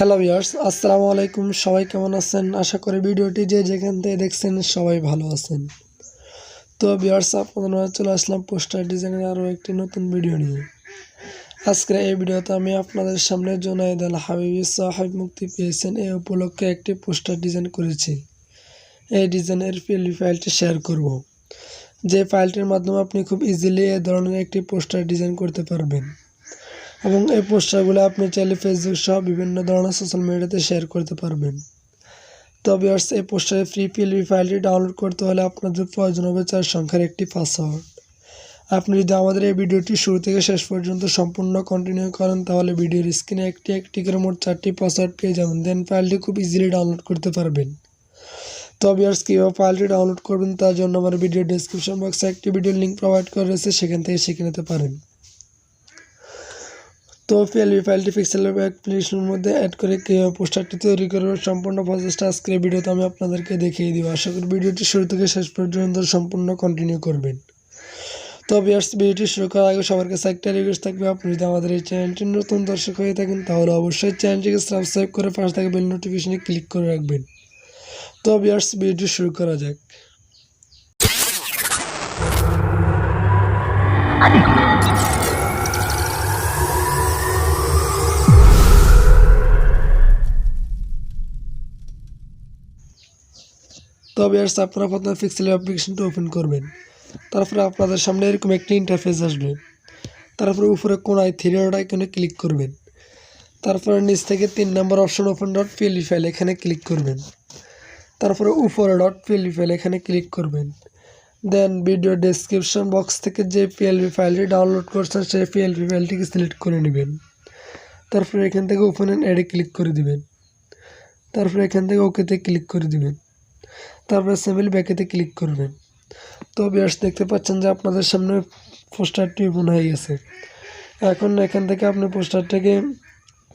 Hello viewers আসসালামু আলাইকুম সবাই কেমন আছেন? আশা করি ভিডিওটি যে যেখান থেকে দেখছেন সবাই ভালো আছেন। তো ভিউয়ার্স আপনাদের মাঝে চলে আসলাম পোস্টার ডিজাইনের আরও একটি নতুন ভিডিও নিয়ে। আজকের এই ভিডিওতে আমি আপনাদের সামনে জোনাইদ আল হাবিবি সাহেব মুক্তি পেয়েছেন এই উপলক্ষে একটি পোস্টার ডিজাইন করেছি। এই ডিজাইনের পিএলপি ফাইলটি শেয়ার করব। যে ফাইলটির মাধ্যমে আপনি খুব ইজিলি এ ধরনের একটি পোস্টার ডিজাইন করতে পারবেন। এবং এই পোস্টারগুলো আপনি চাইলে ফেসবুক সহ বিভিন্ন ধরনের সোশ্যাল মিডিয়াতে শেয়ার করতে পারবেন। তো ভিউয়ার্স এই পোস্টারের ফ্রি পিএলপি ফাইলটি ডাউনলোড করতে হলে আপনাদের প্রয়োজন হবে চার সংখ্যার একটি পাসওয়ার্ড আপনি যদি আমাদের এই ভিডিওটি শুরু থেকে শেষ পর্যন্ত সম্পূর্ণ কন্টিনিউ করেন, তাহলে ভিডিওর স্ক্রিনে একটি একটি করে মোট চারটি পাসওয়ার্ড পেয়ে যাবেন। দেন ফাইলটি খুব ইজিলি ডাউনলোড করতে পারবেন। তো ভিউয়ার্স কীভাবে ফাইলটি ডাউনলোড করবেন তার জন্য আমার ভিডিও ডিসক্রিপশন বক্সে একটি ভিডিও লিঙ্ক প্রোভাইড করা রয়েছে, সেখান থেকে শিখে নিতে পারেন। তো পিএলবি ফাইলটি পিক্সেল অ্যাপ্লিকেশনের মধ্যে অ্যাড করে পোস্টারটি তৈরি করবে সম্পূর্ণ প্রসেসটা আজকের ভিডিওতে আমি আপনাদেরকে দেখিয়ে দিব। আশা করি ভিডিওটি শুরু থেকে শেষ পর্যন্ত সম্পূর্ণ কন্টিনিউ করবেন। তো ভিউয়ার্স ভিডিওটি শুরু করার আগে সবার কাছে একটা রিকোয়েস্ট থাকবে। আপনি যদি আমাদের এই চ্যানেলটির নতুন দর্শক হয়ে থাকেন, তাহলে অবশ্যই চ্যানেলটিকে সাবস্ক্রাইব করে পাশে থাকা বেল নোটিফিকেশনে ক্লিক করে রাখবেন। তো ভিউয়ার্স ভিডিওটি শুরু করা যাক। তো ভিউয়ার্স আপনারা প্রথমে পিক্সেল অ্যাপ্লিকেশনটা ওপেন করবেন। তারপরে আপনাদের সামনে এরকম একটি ইন্টারফেস আসবে। তারপরে উপরে কোনায় থ্রি ডট আইকনে ক্লিক করবেন। তারপরে নিচ থেকে তিন নম্বর option open dot PLE file এখানে ক্লিক করবেন। তারপরে উপরে ডট পিএলই ফাইল এখানে ক্লিক করবেন। দেন ভিডিও ডেসক্রিপশন বক্স থেকে যে পিএলপি ফাইলটি ডাউনলোড করছেন, সেই পিএলপি ফাইলটিকে সিলেক্ট করে নেবেন। তারপরে এখান থেকে ওপেন অ্যান্ড অ্যাডে ক্লিক করে দিবেন। তারপরে এখান থেকে ওকেতে ক্লিক করে দিবেন। তারপরে সেমিল ব্যাকেতে ক্লিক করবেন। তো বিয়ার্স, দেখতে পাচ্ছেন যে আপনাদের সামনে পোস্টারটি ওপেন হয়ে গেছে। এখন এখান থেকে আপনি পোস্টারটাকে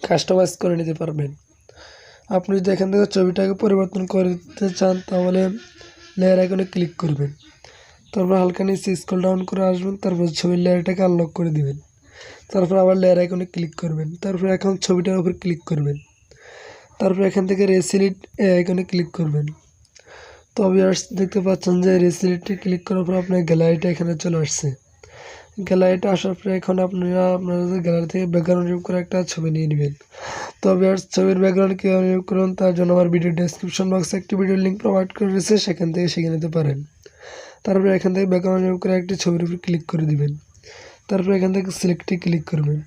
কাস্টমাইজ করে নিতে পারবেন। আপনি যদি এখান থেকে ছবিটাকে পরিবর্তন করতে চান, তাহলে লেয়ার আইকনে ক্লিক করবেন। তারপর হালকা নিচে স্কুল ডাউন করে আসবেন, তারপর ছবির লেয়ারটাকে আনলক করে দিবেন। তারপর আবার লেয়ার আইকনে ক্লিক করবেন। তারপর এখন ছবিটার উপর ক্লিক করবেন। তারপর এখান থেকে রেসিলিট আইকনে ক্লিক করবেন। তো ভিউয়ার্স দেখতে পাচ্ছেন যে রেসিলিটি ক্লিক করার পর আপনার গ্যালারিটা এখানে চলে আসছে। গ্যালারিটা আসার পরে এখন আপনারা আপনাদের গ্যালারি থেকে ব্যাকগ্রাউন্ড রিমুভ করে একটা ছবি নিয়ে নেবেন। তো ভিউয়ার্স ছবির ব্যাকগ্রাউন্ড কীভাবে রিমুভ করুন তার জন্য আমার ভিডিও ডেসক্রিপশন বক্সে একটি ভিডিও লিঙ্ক প্রোভাইড করে রয়েছে সেখান থেকে শিখে নিতে পারেন। তারপরে এখান থেকে ব্যাকগ্রাউন্ড রিমুভ করে একটি ছবির উপর ক্লিক করে দিবেন। তারপরে এখান থেকে সিলেক্টে ক্লিক করবেন।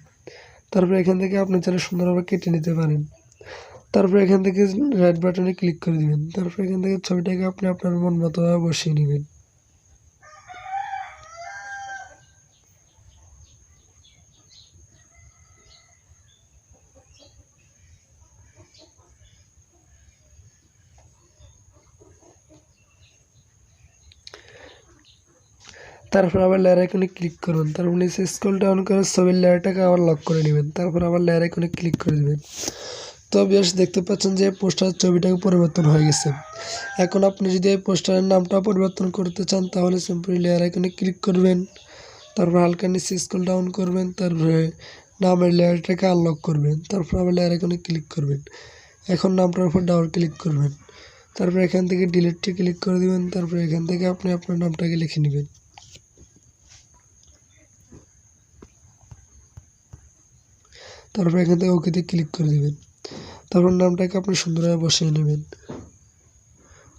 তারপরে এখান থেকে আপনি চাইলে সুন্দরভাবে কেটে নিতে পারেন। তারপরে এখান থেকে রাইট বাটনে ক্লিক করে দিবেন। তারপরে এখান থেকে ছবিটাকে আপনি আপনার মন মতোভাবে বসিয়ে নেবেন। তারপর আবার লেয়ার আইকনে ক্লিক করুন। তারপর নিচে স্ক্রল ডাউন করে ছবির লেয়ারটাকে আবার লক করে নেবেন। তারপর আবার লেয়ার আইকনে ক্লিক করে দেবেন। তো বেশ দেখতে পাচ্ছেন যে পোস্টার ছবিটাকে পরিবর্তন হয়ে গেছে। এখন আপনি যদি এই পোস্টারের নামটা পরিবর্তন করতে চান, তাহলে সিম্পলি লেয়ার আইকনে ক্লিক করবেন, তারপর হালকা নিচে স্কুল ডাউন করবেন, তারপরে নামের লেয়ারটাকে আনলক করবেন, তারপর আবার লেয়ার আইকনে ক্লিক করবেন। এখন নামটার উপর ডাবল ক্লিক করবেন, তারপর এখান থেকে ডিলিটটি ক্লিক করে দিবেন, তারপর এখান থেকে আপনি আপনার নামটাকে লিখে নেবেন। তারপর এখান থেকে ওকেতে ক্লিক করে দেবেন। তারপর নামটাকে আপনি সুন্দরভাবে বসিয়ে নেবেন।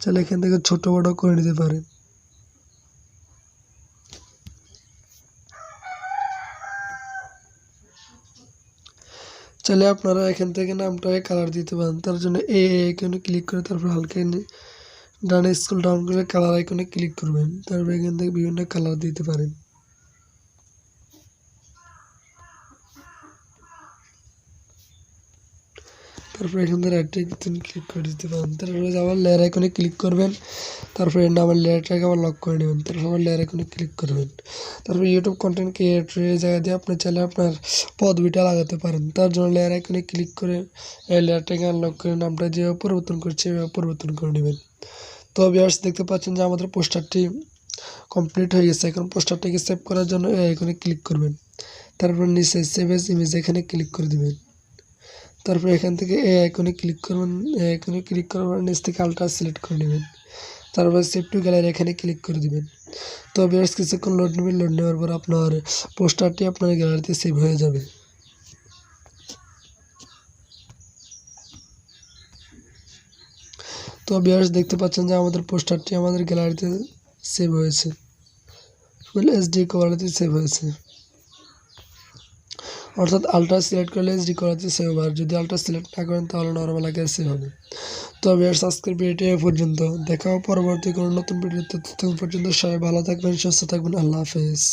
চাইলে এখান থেকে ছোট বড় করে নিতে পারেন। চাইলে আপনারা এখান থেকে নামটাকে কালার দিতে পারেন। তার জন্য এ আইকনে ক্লিক করে তারপর হালকা ডানে স্কুল ডাউন করে কালার আইকনে ক্লিক করবেন। তারপর এখান থেকে বিভিন্ন কালার দিতে পারেন। তারপরে এখান থেকে রাইট ক্লিক করে দিতে পারেন তারপরে আবার লেয়ার আইকনে ক্লিক করবেন, তারপরে আমার লেয়ারটাকে আবার লক করে নেবেন, তারপর আবার লেয়ার আইকনে ক্লিক করবেন। তারপর ইউটিউব কন্টেন্ট ক্রিয়েটর এই জায়গা দিয়ে আপনি চাইলে আপনার পদবিটা লাগাতে পারেন। তার জন্য লেয়ার আইকনে ক্লিক করে এই লেয়ারটাকে আনলক করে নামটা যেভাবে পরিবর্তন করছে এভাবে পরিবর্তন করে নেবেন। তো ভিউয়ার্স দেখতে পাচ্ছেন যে আমাদের পোস্টারটি কমপ্লিট হয়ে গেছে। এখন পোস্টারটাকে সেভ করার জন্য আইকনে ক্লিক করবেন। তারপর নিচে সেভ এস ইমেজ এখানে ক্লিক করে দেবেন। তারপরে এখান থেকে এই আইকনে ক্লিক করবেন এই আইকনে ক্লিক পর নিচ থেকে আলট্রা সিলেক্ট করে নেবেন। তারপর সেভ টু গ্যালারি এখানে ক্লিক করে দিবেন। তো বেশ কিছুক্ষণ লোড নেবেন লোড নেওয়ার পর আপনার পোস্টারটি আপনার গ্যালারিতে সেভ হয়ে যাবে। তো বিয়ার্স দেখতে পাচ্ছেন যে আমাদের পোস্টারটি আমাদের গ্যালারিতে সেভ হয়েছে। ফুল এইচডি কোয়ালিটি সেভ হয়েছে। অর্থাৎ আলট্রা সিলেক্ট করলে এইচডি কোয়ালিটি সেভ আর যদি আলট্রা সিলেক্ট না করেন তাহলে নর্মাল আকারে সেভ হবে। তবে আর আজকের ভিডিওটি এ পর্যন্ত। দেখা পরবর্তী কোনো নতুন ভিডিওতে ততক্ষণ পর্যন্ত সবাই ভালো থাকবেন, সুস্থ থাকবেন, আল্লাহ হাফেজ।